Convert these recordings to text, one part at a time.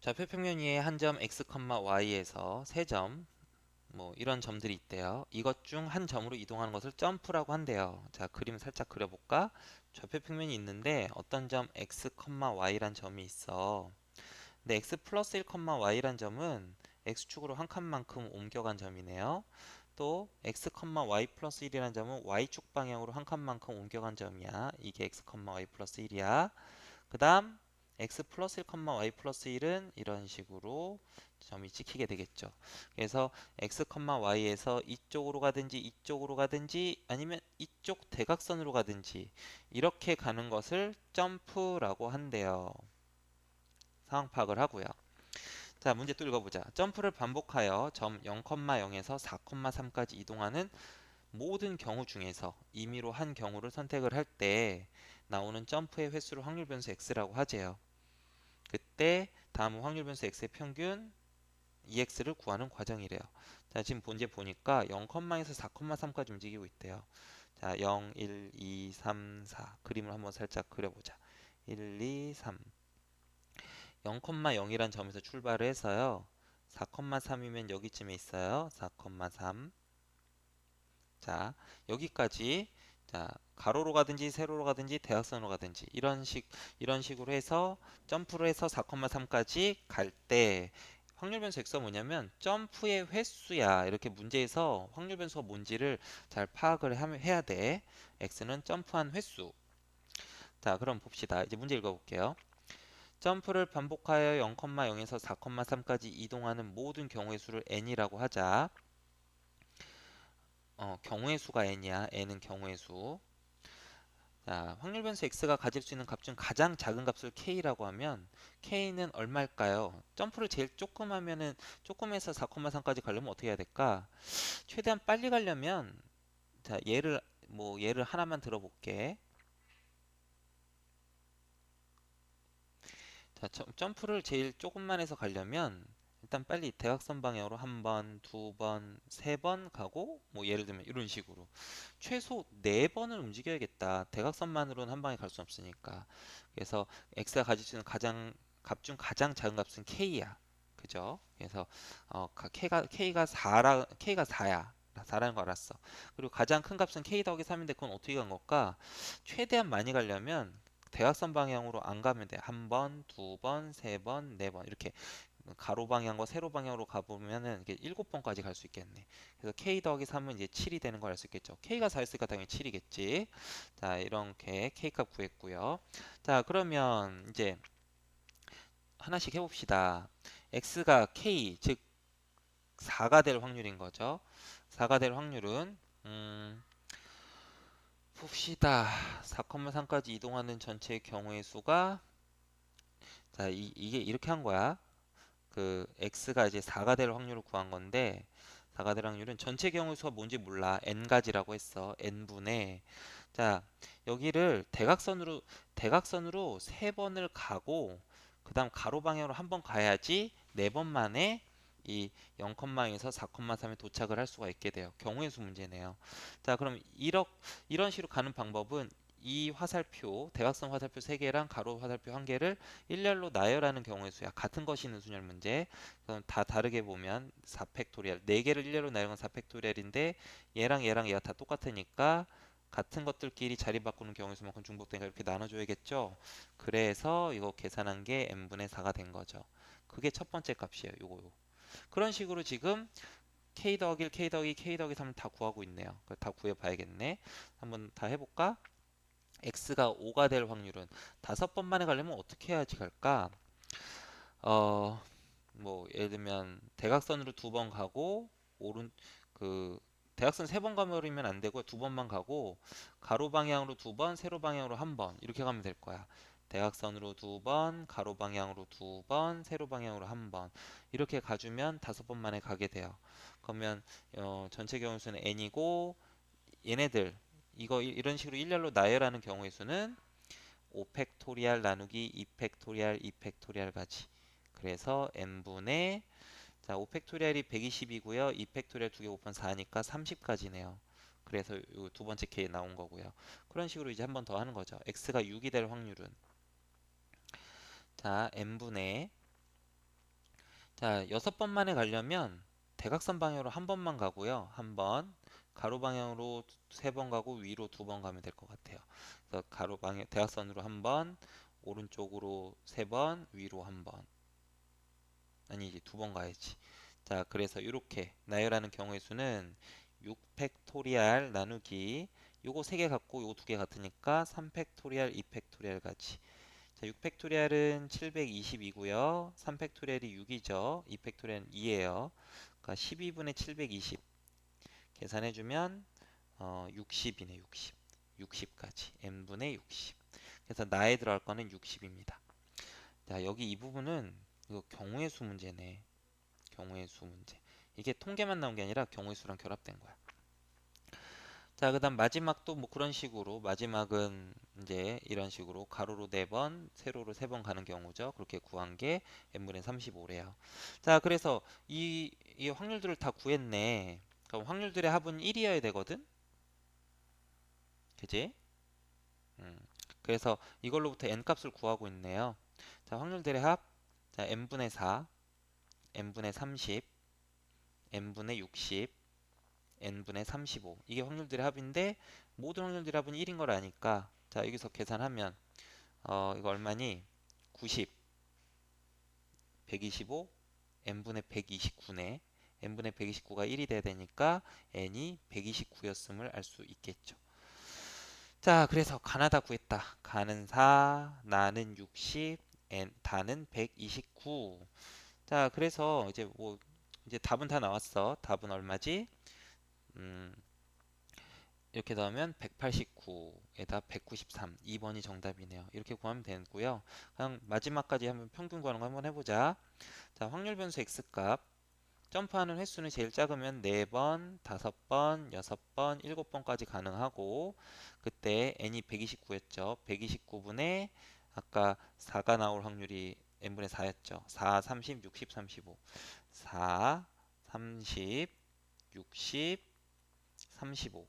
좌표 평면 위에 한 점 x, y에서 세 점, 뭐 이런 점들이 있대요. 이것 중 한 점으로 이동하는 것을 점프라고 한대요. 자, 그림 살짝 그려볼까? 좌표 평면이 있는데 어떤 점 x, y란 점이 있어. 근데 x 플러스 1, y란 점은 x축으로 한 칸만큼 옮겨간 점이네요. 또 x, y 플러스 1이라는 점은 y축 방향으로 한 칸만큼 옮겨간 점이야. 이게 x, y 플러스 1이야. 그 다음 x 플러스 1, y 플러스 1은 이런 식으로 점이 찍히게 되겠죠. 그래서 x, y에서 이쪽으로 가든지 이쪽으로 가든지 아니면 이쪽 대각선으로 가든지 이렇게 가는 것을 점프라고 한대요. 상황 파악을 하고요. 자, 문제 또 읽어보자. 점프를 반복하여 점 0,0에서 4,3까지 이동하는 모든 경우 중에서 임의로 한 경우를 선택을 할 때 나오는 점프의 횟수를 확률 변수 x라고 하재요. 그때 다음 확률 변수 x의 평균 EX를 구하는 과정이래요. 자, 지금 문제 보니까 0,에서 4,3까지 움직이고 있대요. 자, 0, 1, 2, 3, 4 그림을 한번 살짝 그려보자. 1, 2, 3 0,0이란 점에서 출발을 해서요. 4,3이면 여기쯤에 있어요. 4,3 자, 여기까지 자, 가로로 가든지 세로로 가든지 대각선으로 가든지 이런 식 이런 식으로 해서 점프를 해서 4,3까지 갈 때 확률 변수 x가 뭐냐면 점프의 횟수야. 이렇게 문제에서 확률 변수가 뭔지를 잘 파악을 해야 돼. x는 점프한 횟수. 자, 그럼 봅시다. 이제 문제 읽어 볼게요. 점프를 반복하여 0,0에서 4,3까지 이동하는 모든 경우의 수를 n이라고 하자. 어, 경우의 수가 n이야. n은 경우의 수. 자, 확률 변수 x가 가질 수 있는 값 중 가장 작은 값을 k라고 하면 k는 얼마일까요? 점프를 제일 조금 하면은 조금에서 4,3까지 가려면 어떻게 해야 될까? 최대한 빨리 가려면 자, 예를 뭐 예를 하나만 들어볼게. 자, 점- 점프를 제일 조금만 해서 가려면 일단 빨리 대각선 방향으로 한 번, 두 번, 세 번 가고 뭐 예를 들면 이런 식으로 최소 네 번을 움직여야겠다. 대각선만으로는 한 방에 갈 수 없으니까. 그래서 x가 가질 수 있는 가장 값 중 가장 작은 값은 k야. 그죠? 그래서 어, 가- k가 k가 4라 k가 4야. 4라는 거 알았어. 그리고 가장 큰 값은 k 더하기 3인데 그건 어떻게 간 걸까? 최대한 많이 가려면 대각선 방향으로 안 가면 돼. 한 번, 두 번, 세 번, 네 번 이렇게 가로 방향과 세로 방향으로 가보면은 이게 일곱 번까지 갈 수 있겠네. 그래서 k 더하기 3은 이제 7이 되는 걸 알 수 있겠죠. k가 4였으니까 당연히 7이겠지. 자, 이렇게 k 값 구했고요. 자, 그러면 이제 하나씩 해봅시다. x가 k 즉 4가 될 확률인 거죠. 4가 될 확률은 음, 봅시다. 4,3까지 이동하는 전체 경우의 수가 자, 이, 이게 이렇게 한 거야. 그 x가 이제 4가 될 확률을 구한 건데 4가 될 확률은 전체 경우 수가 뭔지 몰라. n가지라고 했어. n분의 자, 여기를 대각선으로 대각선으로 세 번을 가고 그 다음 가로 방향으로 한 번 가야지 네 번 만에 이 0,0에서 4,3에 도착을 할 수가 있게 돼요. 경우의 수 문제네요. 자, 그럼 이런 식으로 가는 방법은 이 화살표, 대각선 화살표 3개랑 가로 화살표 1개를 일렬로 나열하는 경우의 수야. 같은 것이 있는 순열 문제. 그럼 다 다르게 보면 4팩토리얼. 4개를 일렬로 나열한 4팩토리얼인데 얘랑 얘랑 얘가 다 똑같으니까 같은 것들끼리 자리 바꾸는 경우의 수만큼 중복되니까 이렇게 나눠줘야겠죠. 그래서 이거 계산한 게 n분의 4가 된 거죠. 그게 첫 번째 값이에요. 요거 요. 그런 식으로 지금 k 더하기 1, k 더하기 2, k 더하기 3을 다 구하고 있네요. 다 구해봐야겠네. 한번 다 해볼까? X가 5가 될 확률은 다섯 번 만에 가려면 어떻게 해야지 갈까? 어, 뭐 예를 들면 대각선으로 두 번 가고 오른 그 대각선 세 번 가면 안 되고 두 번만 가고 가로 방향으로 두 번, 세로 방향으로 한 번 이렇게 가면 될 거야. 대각선으로 두 번, 가로 방향으로 두 번, 세로 방향으로 한 번 이렇게 가주면 다섯 번 만에 가게 돼요. 그러면 어, 전체 경우 수는 n이고 얘네들 이거 이- 이런 식으로 일렬로 나열하는 경우의 수는 5팩토리알 나누기 2팩토리알 2팩토리알 가지. 그래서 n분의 자 5팩토리알이 120이고요. 2팩토리알 두 개 곱하면 4니까 30까지네요. 그래서 요두 번째 케이 나온 거고요. 그런 식으로 이제 한 번 더 하는 거죠. x가 6이 될 확률은 자 n분의 자, 여섯 번 만에 가려면 대각선 방향으로 한 번만 가고요. 한 번. 가로 방향으로 세 번 가고 위로 두 번 가면 될 것 같아요. 그래서 가로 방향 대각선으로 한 번, 오른쪽으로 세 번, 위로 한 번. 아니지, 두 번 가야지. 자, 그래서 이렇게 나열하는 경우의 수는 6팩토리알 나누기 요거 세 개 같고 요거 두 개 같으니까 3팩토리알, 2팩토리알 같이 자, 6팩토리알은 722고요. 3팩토리알이 6이죠. 2팩토리알은 2예요. 그러니까 12분의 720 계산해주면 어, 60이네 60 60까지 n분의 60 그래서 나에 들어갈 거는 60입니다. 자 여기 이 부분은 이거 경우의 수 문제네 경우의 수 문제 이게 통계만 나온 게 아니라 경우의 수랑 결합된 거야. 자, 그 다음 마지막도 뭐 그런 식으로 마지막은 이제 이런 식으로 가로로 4번, 세로로 3번 가는 경우죠. 그렇게 구한 게 n분의 35래요. 자, 그래서 이, 이 확률들을 다 구했네. 그럼 확률들의 합은 1이어야 되거든. 그지? 음. 그래서 이걸로부터 n 값을 구하고 있네요. 자, 확률들의 합. 자, n분의 4, n분의 30, n분의 60, n분의 35 이게 확률들의 합인데 모든 확률들의 합은 1인 걸 아니까 자 여기서 계산하면 어 이거 얼마니 90 125 n분의 129네 n분의 129가 1이 돼야 되니까 n이 129였음을 알 수 있겠죠. 자 그래서 가나다 구했다. 가는 4 나는 60 n 다는 129 자 그래서 이제 뭐 이제 답은 다 나왔어. 답은 얼마지? 음, 이렇게 넣으면 189에다 193 2번이 정답이네요. 이렇게 구하면 되고요. 그냥 마지막까지 한번 평균 구하는 거 한번 해보자. 자, 확률 변수 x값 점프하는 횟수는 제일 작으면 4번, 5번, 6번, 7번까지 가능하고 그때 n이 129였죠. 129분의 아까 4가 나올 확률이 n분의 4였죠. 4, 30, 60, 35 4, 30, 60, 35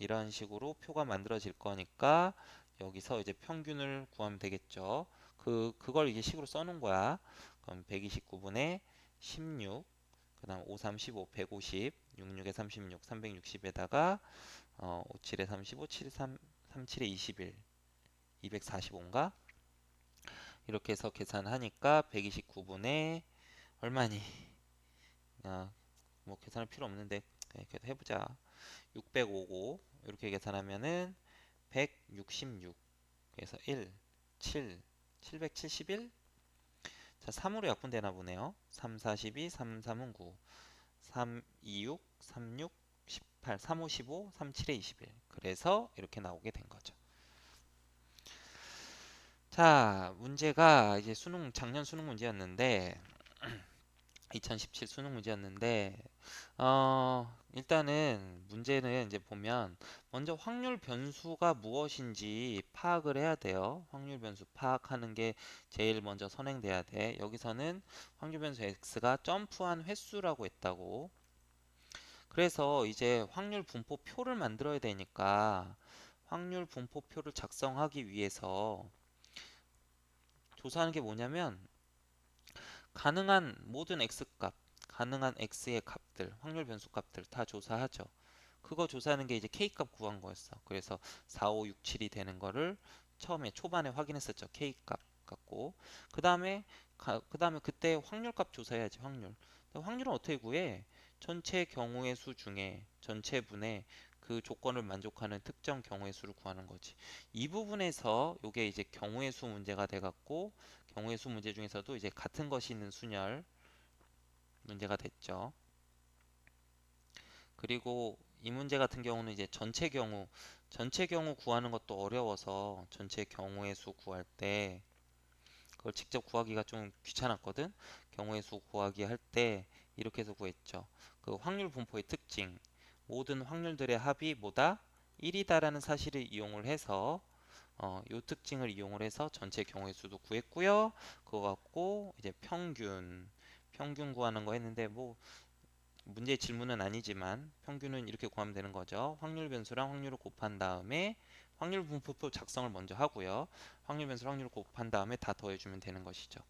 이런 식으로 표가 만들어질 거니까 여기서 이제 평균을 구하면 되겠죠. 그 그걸 이제 식으로 써놓은 거야. 그럼 129분의 16, 그 다음 5, 35, 150, 66에 36, 360에다가 어, 57에 35, 7, 3, 37에 21, 245인가? 이렇게 해서 계산하니까 129분의 얼마니? 아, 뭐 계산할 필요 없는데 네, 그래도 해보자. 605고 이렇게 계산하면은 166 그래서 1, 7, 771 자, 3으로 약분되나 보네요. 3, 42, 3, 3은 9 3, 2, 6, 3, 6, 18, 3, 5, 15, 3, 7에 21 그래서 이렇게 나오게 된 거죠. 자, 문제가 이제 수능 작년 수능 문제였는데 2017 수능 문제였는데 어, 일단은 문제는 이제 보면 먼저 확률 변수가 무엇인지 파악을 해야 돼요. 확률 변수 파악하는 게 제일 먼저 선행돼야 돼. 여기서는 확률 변수 x가 점프한 횟수라고 했다고. 그래서 이제 확률 분포표를 만들어야 되니까 확률 분포표를 작성하기 위해서 조사하는 게 뭐냐면 가능한 모든 x값, 가능한 x의 값들, 확률 변수 값들 다 조사하죠. 그거 조사하는 게 이제 k값 구한 거였어. 그래서 4, 5, 6, 7이 되는 거를 처음에 초반에 확인했었죠. k값 갖고 그 다음에 그 다음에 그때 확률값 조사해야지 확률. 확률은 어떻게 구해? 전체 경우의 수 중에 전체 분의 그 조건을 만족하는 특정 경우의 수를 구하는 거지. 이 부분에서 이게 이제 경우의 수 문제가 돼 갖고 경우의 수 문제 중에서도 이제 같은 것이 있는 순열 문제가 됐죠. 그리고 이 문제 같은 경우는 이제 전체 경우 전체 경우 구하는 것도 어려워서 전체 경우의 수 구할 때 그걸 직접 구하기가 좀 귀찮았거든. 경우의 수 구하기 할 때 이렇게 해서 구했죠. 그 확률 분포의 특징 모든 확률들의 합이 뭐다? 1이다라는 사실을 이용을 해서 어, 요 특징을 이용을 해서 전체 경우의 수도 구했고요. 그거 갖고 이제 평균 평균 구하는 거 했는데 뭐 문제 질문은 아니지만 평균은 이렇게 구하면 되는 거죠. 확률 변수랑 확률을 곱한 다음에 확률 분포표 작성을 먼저 하고요. 확률 변수 확률을 곱한 다음에 다 더해주면 되는 것이죠.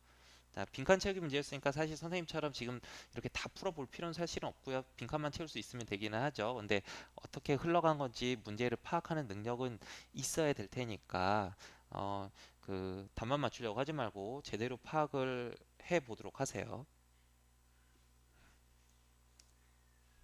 자, 빈칸 채우기 문제였으니까 사실 선생님처럼 지금 이렇게 다 풀어볼 필요는 사실은 없고요. 빈칸만 채울 수 있으면 되기는 하죠. 근데 어떻게 흘러간 건지 문제를 파악하는 능력은 있어야 될 테니까 어, 그 답만 맞추려고 하지 말고 제대로 파악을 해 보도록 하세요.